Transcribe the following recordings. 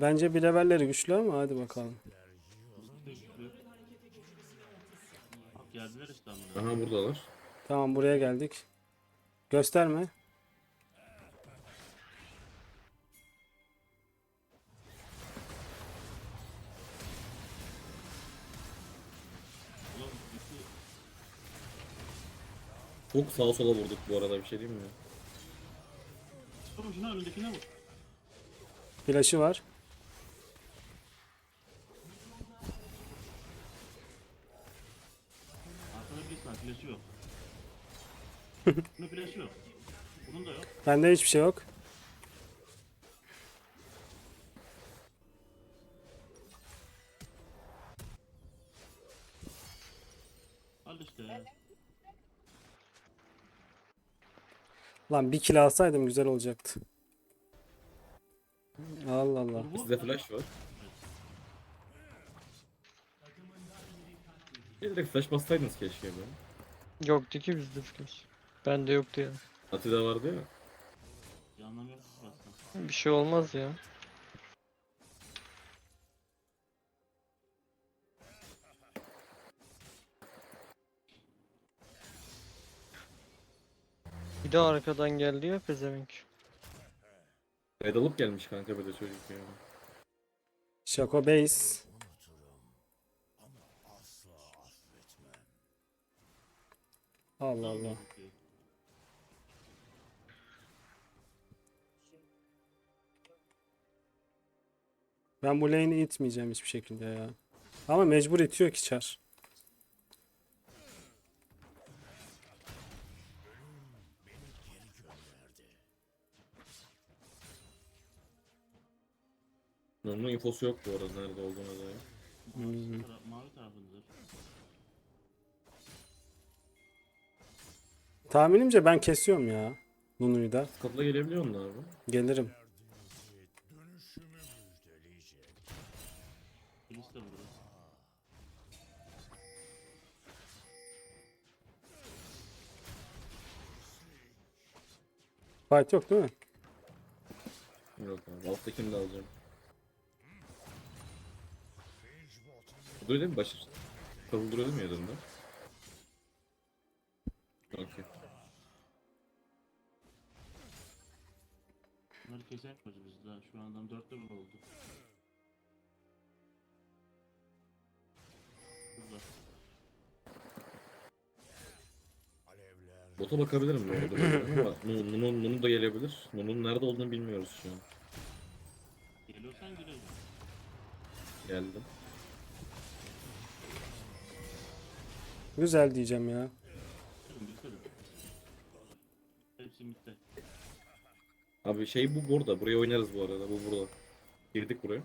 Bence bir levelleri güçlü ama hadi bakalım. Bak geldiler amına. Aha buradalar. Tamam buraya geldik. Gösterme. Çok sağa sola vurduk bu arada bir şey değil mi? Şuna önündekine vur. Flash'ı var. Flash'ı yok. Bunun yok. Bunun da yok. Bende hiçbir şey yok. Al işte. Lan bir kill alsaydım güzel olacaktı. Allah Allah. Sizde flash var. Ya direkt flash bassaydınız keşke be. Yoktu ki bizde flash. Bende yoktu ya. Atilla vardı ya. Bir anlamı yok aslında. Bir şey olmaz ya. Bir de arkadan geldi ya pezevenk. Red alıp gelmiş kanka de çocuk ya. Şako base. Allah Allah. Ben bu lane'i itmeyeceğim hiçbir şekilde ya. Ama mecbur itiyor ki çar. Onun infosu yok bu arada nerede olduğuna dair. Mavi, tara mavi tarafındadır. Tahminimce ben kesiyorum ya. Nunu'yu da. Kapıda gelebiliyor musun abi? Gelirim. Fight yok değil mi? Yok abi. Alttakini de alacağım. Duruyor değil mi Başır? Kabul duruyor değil mi? Okey. Keser miyiz biz daha? Şu an adam dörtte bir oldu. Burada. Bota bakabilirim bu arada. Ama Nunu da gelebilir. Nunu'nun nerede olduğunu bilmiyoruz şu an. Geliyorsan girelim. Geldim. Güzel diyeceğim ya. Girelim biz de. Hepsi bitti. Abi şey bu burada. Buraya oynarız bu arada. Bu burada. Girdik buraya.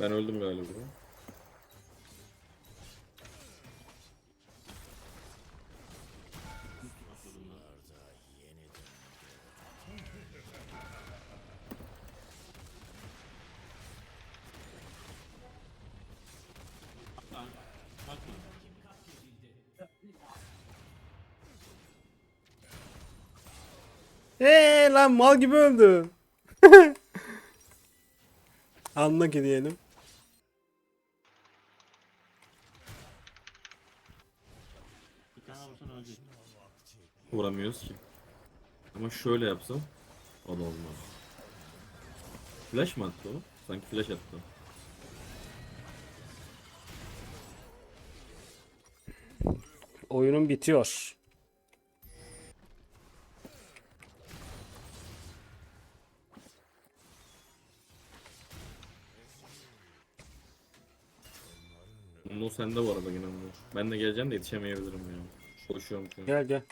Ben öldüm galiba. Eee lan mal gibi öldü. Anla ki diyelim. Vuramıyoruz ki. Ama şöyle yapsam o da olmaz. Flash mı attı o? Sanki flash attı. Oyunun bitiyor. Nunu sende bu arada yine. Ben de geleceğim de yetişemeyebilirim ya. Koşuyorum şu an. Gel gel.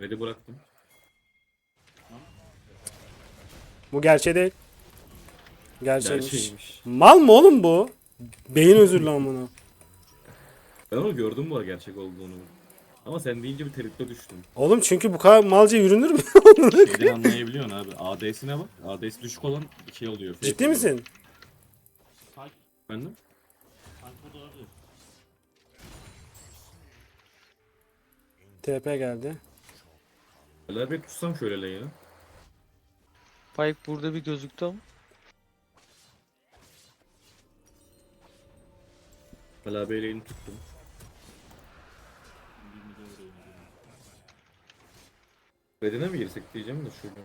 Red'i bıraktım. Bu gerçeği değil. Gerçeğiymiş. Gerçeğiymiş. Mal mı oğlum bu? Beyin özürlü amına. Ben onu gördüm bu arada gerçek olduğunu. Ama sen deyince bir tereddüte düştüm. Oğlum çünkü bu kadar malca yürünür mü? Şeyden anlayabiliyorsun abi. AD'sine bak. AD'si düşük olan şey oluyor. Ciddi misin? Efendim? TP geldi. Hala bir tutsam şöyle lane'i. Pike burada bir gözüktü ama. Hala bir lane'i tuttum. Redine mi girsek diyeceğim de şurada.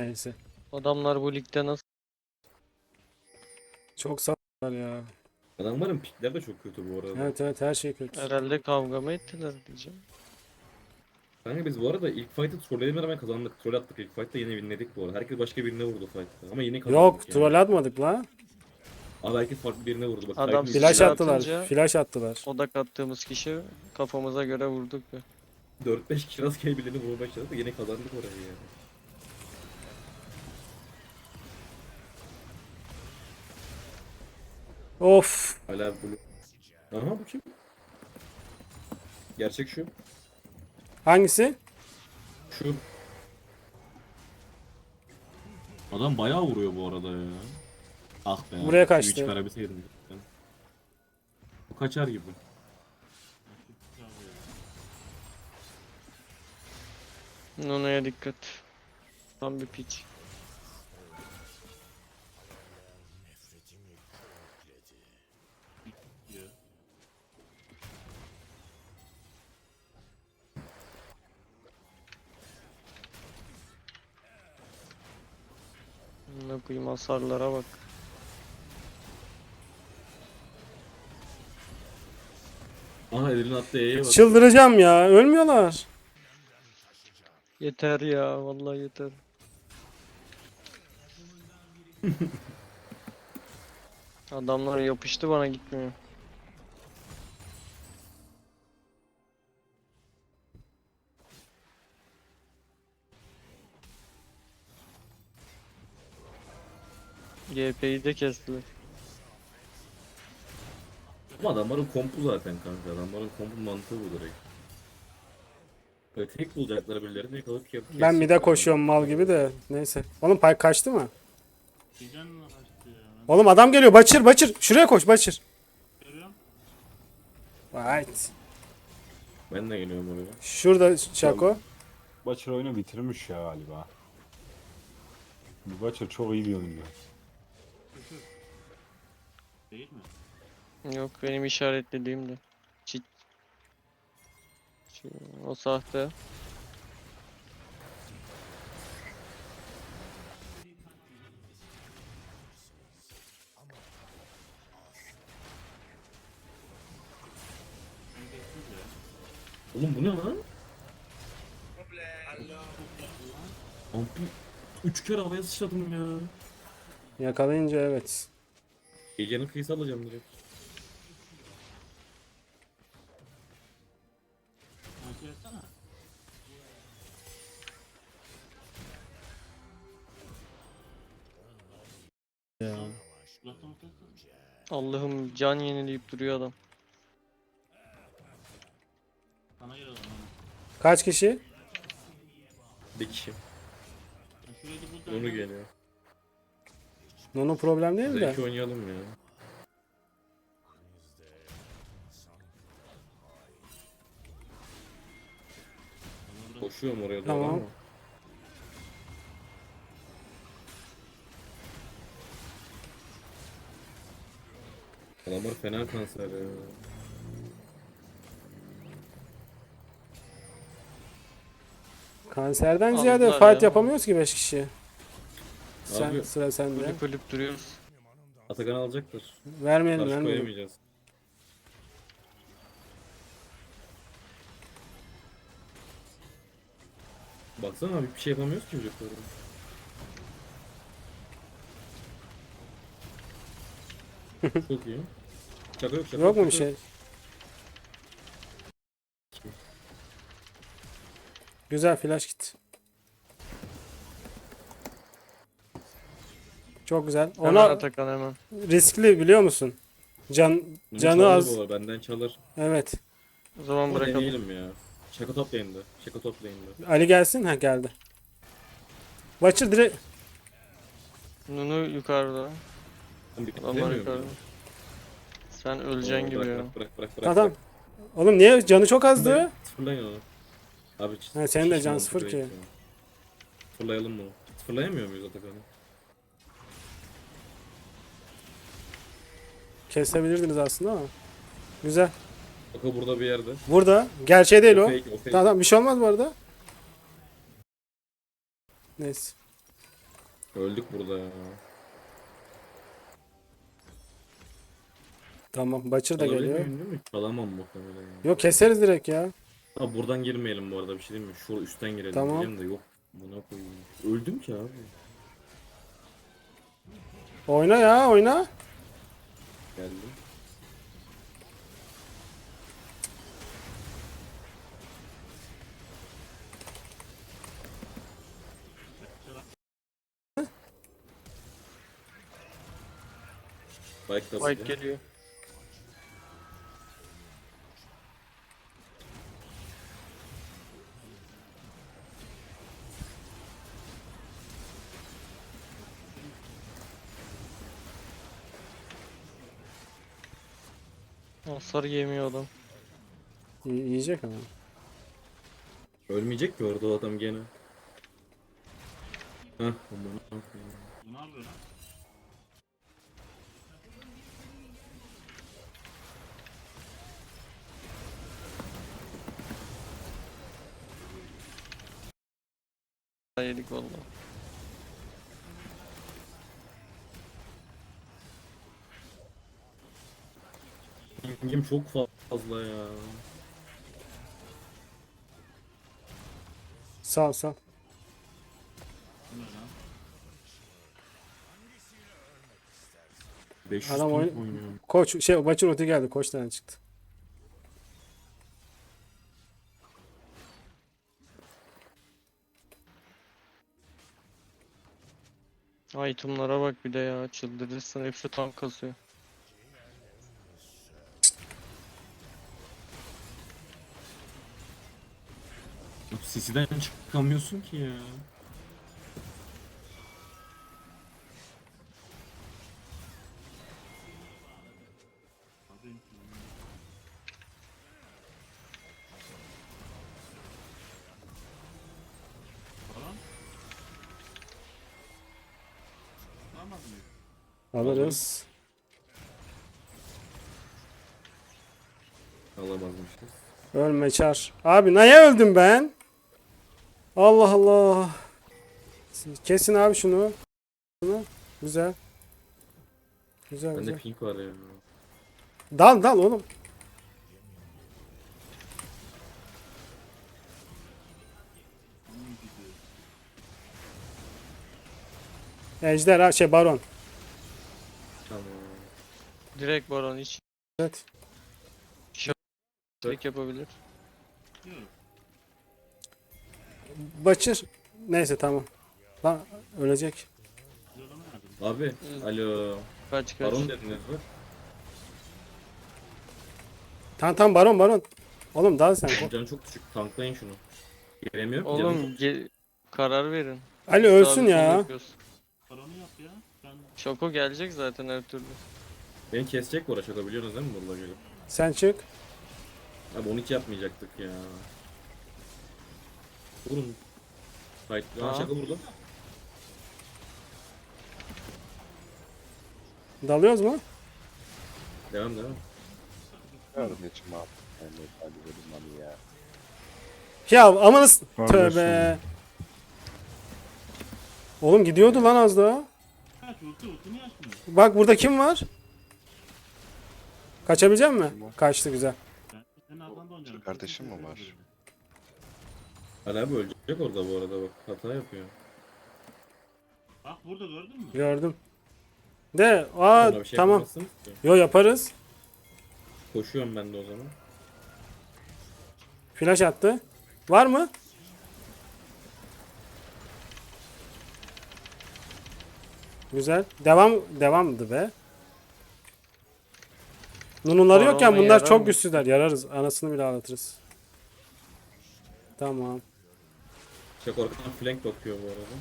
Neyse. Adamlar bu ligde nasıl? Çok sağ ya. Adamların pikler de çok kötü bu arada. Evet evet her şey kötü. Herhalde kavga mı ettiler diyeceğim. Kanka biz bu arada ilk fight'ı trolleyelim rağmen kazandık. Troll attık ilk fight'ta yine winledik bu arada. Herkes başka birine vurdu fight'ta. Ama yine kazandık Yok yani. troll atmadık la. Abi herkes farklı birine vurdu. Bak, Adam Flash Silah attılar. atınca- Flash attılar. Odak attığımız kişi kafamıza göre vurduk ya. 4-5 kişi rastgele birini vurmaya çalıştık. Yine kazandık orayı yani. Of. Hala blue. Aha bu kim? Gerçek şu. Hangisi? Şu. Adam bayağı vuruyor bu arada ya. Ah be. Buraya kaçtı. Üç karabilseydim. Bu kaçar gibi. Nono'ya dikkat. Tam bir piç. Koyayım hasarlara bak. Aha elini attı E'ye bak. Çıldıracağım ya. Ölmüyorlar. Yeter ya vallahi yeter. Adamlar yapıştı bana gitmiyor. GP'yi de kestiler. Ama adamların kompu zaten kanka. Adamların kompu mantığı bu direkt. Böyle tek bulacakları birilerini yakalayıp yapıp Ben bir de kesecekler. koşuyorum mal gibi de. Neyse. Oğlum Pike kaçtı mı? Gecen mi kaçtı ya? Ben Oğlum adam geliyor. Baçır baçır. Şuraya koş baçır. görüyorum. Right. Ben de geliyorum oraya. Şurada Şako. Butcher oyunu bitirmiş ya galiba. Bu Butcher çok iyi bir oyuncu. Değil mi? Yok benim işaretlediğim de. Çit. O sahte. Oğlum bu ne lan? Ampi 3 kere havaya sıçradım ya. Yakalayınca evet. Gecenin kıyısı alacağım direkt. Ya. Allah'ım can yenileyip duruyor adam. Sana. Kaç kişi? Bir kişi. Ben şurayı da Onu geliyor. Nono problem değil mi de? Zeki oynayalım ya. Koşuyorum oraya doğru Tamam. ama. Adamlar fena kanser ya. Kanserden ziyade ya. fight yapamıyoruz ki 5 kişi. Sen Abi- sıra sende. Ölüp ölüp duruyoruz. Atakan alacaktır. Vermeyelim Karşı vermeyelim. koyamayacağız. Baksana abi bir şey yapamıyoruz ki çocuklara. Çok iyi. Şaka yok şaka Yok mu bir şaka şey? Güzel flash kit. Çok güzel. Hemen Ona Atakan hemen. riskli biliyor musun? Can Bunu canı çalar az. bu arada, Benden çalar. Evet. O zaman Ama bırakalım. deneyelim ya. Şaka top lane'de. Şaka top lane'de. Ali gelsin. Ha geldi. Watcher direkt Nunu yukarıda. Ben bir Adamlar bitiremiyorum yukarıda. ya. Sen öleceksin gibi bırak, ya. Bırak bırak bırak bırak. Oğlum niye canı çok azdı? Sıfırlayın onu. Abi çi- Ha, senin de şiş can mantık sıfır yok ki. ya. Sıfırlayalım bunu. Sıfırlayamıyor muyuz Atakan'ı? Kesebilirdiniz aslında ama. Güzel. Bak o burada bir yerde. Burada. Gerçeği değil O fake, o fake. Tamam tamam bir şey olmaz bu arada. Neyse. Öldük burada ya. Tamam. Butcher da Alabilir geliyor. miyim değil mi? Alamam muhtemelen. ya. Yok keseriz direkt ya. Abi buradan girmeyelim bu arada bir şey değil mi? Şu üstten girelim Tamam. diyeceğim de yok. Buna koyayım. Öldüm ki abi. Oyna ya oyna. Geldi. Bike White sıkıyor. geliyor. Hasar yemiyor adam. Y- yiyecek ama. Ölmeyecek ki orada o adam gene. Heh, aman. Bu ne yapıyor lan? Yedik valla. Pingim çok fazla ya. Sağ sağ. Lan? 500 Adam ping oyun- oynuyor. Koç şey Butcher oti geldi. Koçtan çıktı. Itemlara bak bir de ya çıldırırsın hepsi tank kasıyor. CC'den çıkamıyorsun ki ya. Alırız. Alamazmışız. Ölme çar. Abi neye öldüm ben? Allah Allah. Kesin abi şunu. Şunu. Güzel. Güzel Bende güzel. pink var ya. Dal dal oğlum. Ejder ha şey baron. Tamam. Direkt baron hiç Evet. tek yapabilir. Yok. Butcher. Neyse tamam. Lan ölecek. Abi, alo. Kaç kaç. Baron dediniz mi? Tamam tamam baron baron. Oğlum dal sen. Canı çok düşük. Tanklayın şunu. Gelemiyor. Oğlum ge- karar verin. Ali ölsün Sabit ya. yapıyoruz. Baronu yap ya. Ben Şoko gelecek zaten her türlü. Beni kesecek bu arada biliyorsunuz değil mi burada gelip? Sen çık. Abi 12 yapmayacaktık ya. Vurun. Fight. Aa, Aa. şaka burada. Dalıyoruz mu? Devam devam. Kardeşim abi. Yani hadi dedim hadi ya. Ya amanız Kardeşim. tövbe. Oğlum gidiyordu lan az daha. Bak burada kim var? Kaçabilecek mi? Kaçtı güzel. Kardeşim mi var? Hala abi ölecek orada bu arada bak. Hata yapıyor. Bak burada gördün mü? Gördüm. De aa Ona bir şey tamam. yapamazsınız ki. Yo yaparız. Koşuyorum ben de o zaman. Flash attı. Var mı? Güzel. Devam devamdı be. Nununları Barona yokken bunlar yarar çok mı? güçsüzler. Yararız. Anasını bile ağlatırız. Tamam. Çok ortadan flank bakıyor bu arada.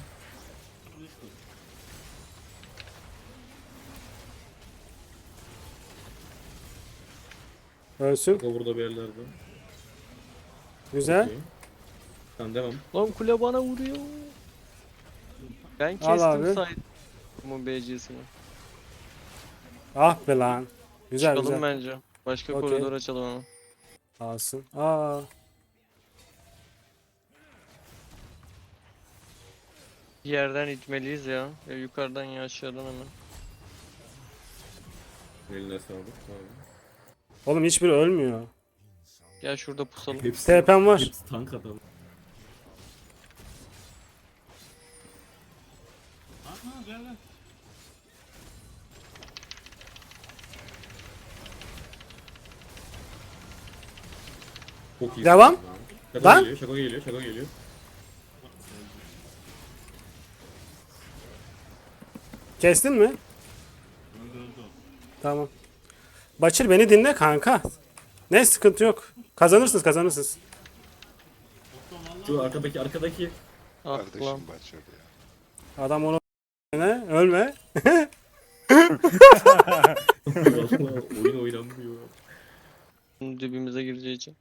Ölsün. O burada bir yerlerde. Güzel. Okey. Tamam devam. Lan kule bana vuruyor. Ben Al abi. kestim saydım. Bu BC'sini. Ah be lan. Güzel Çıkalım güzel. bence. Başka Okey. koridor açalım ama. Alsın. Aa. Bir yerden itmeliyiz ya. Ya yukarıdan ya aşağıdan hemen. Eline sağlık. Tamam. Oğlum hiçbiri ölmüyor. Gel şurada pusalım. Hepsi, TP'm var. hepsi tank adam. Aha gel gel. Çok iyi. Devam. Şaka Lan. geliyor, şaka geliyor, şaka geliyor. Kestin mi? Tamam. Başır beni dinle kanka. Ne sıkıntı yok. Kazanırsınız kazanırsınız. Şu arkadaki, arkadaki. Ah lan. Kardeşim başladı ya. Adam onu ne? Ölme. Oyun oynanmıyor. Bunun dibimize gireceği için.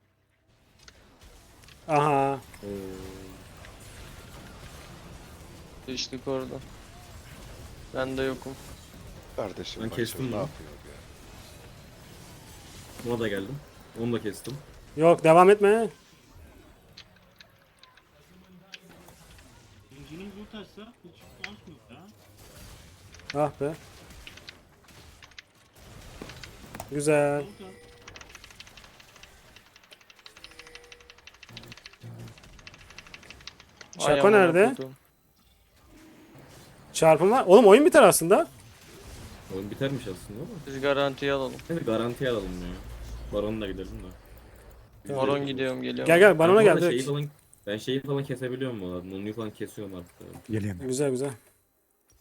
Aha. Oo. Düştük orada. Ben de yokum. Kardeşim Ben kestim ne bunu. yapıyor ya? Ona da geldim. Onu da kestim. Yok devam etme. zincirimiz vurtarsa hiç şans yok ya. Ah be. Güzel. Şako amına nerede? Çarpım var. Oğlum oyun biter aslında. Oyun bitermiş aslında ama. Biz garantiye alalım. Neyse garantiye alalım ya. Baron'la gidelim de. Baron gidiyorum geliyorum. Gel gel barona gel şeyi falan, ben şeyi falan kesebiliyorum bu arada. Nunu'yu falan kesiyorum artık. Güzel güzel.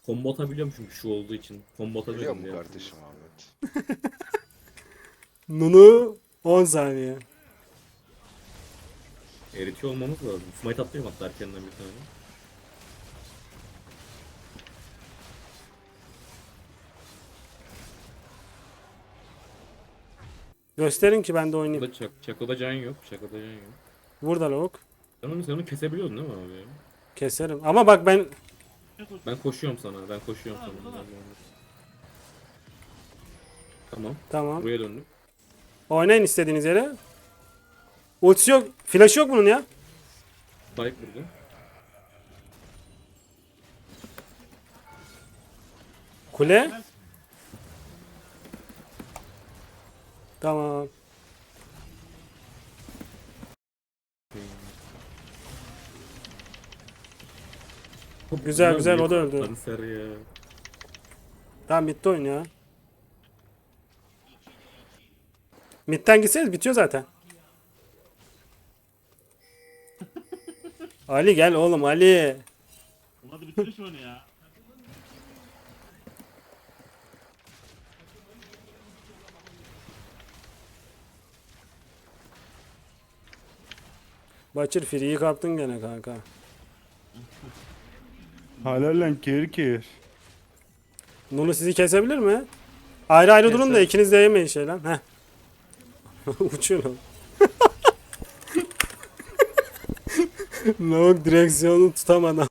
Combo atabiliyorum çünkü şu olduğu için. Combo Biliyor atabiliyorum mu diye. kardeşim Ahmet? Nunu 10 saniye. Eritiyor olmamız lazım. Smite atlıyorum hatta erkenden bir tane. Gösterin ki ben de oynayayım. Burada çak, Çako'da can yok. Çako'da can yok. Burada lavuk. Sen onu, sen onu kesebiliyordun değil mi abi? Keserim. Ama bak ben Ben koşuyorum sana. Ben koşuyorum sana. Ben- Tamam. tamam. Buraya döndüm. Oynayın istediğiniz yere. Ultisi yok. Flash yok bunun ya. Spike burada. Kule. Tamam. Güzel, güzel, o da öldü. Kanser ya. Tamam bitti oyun ya. Mid'den gitseniz bitiyor zaten. Ali gel oğlum Ali. Hadi bitir şu oyunu ya. Başır free'yi kaptın gene kanka. Helal lan Kirkir. Nunu sizi kesebilir mi? Ayrı ayrı durun da ikiniz de yemeyin şey lan. Heh. Uçuyor lan. Lavuk direksiyonu tutamadı.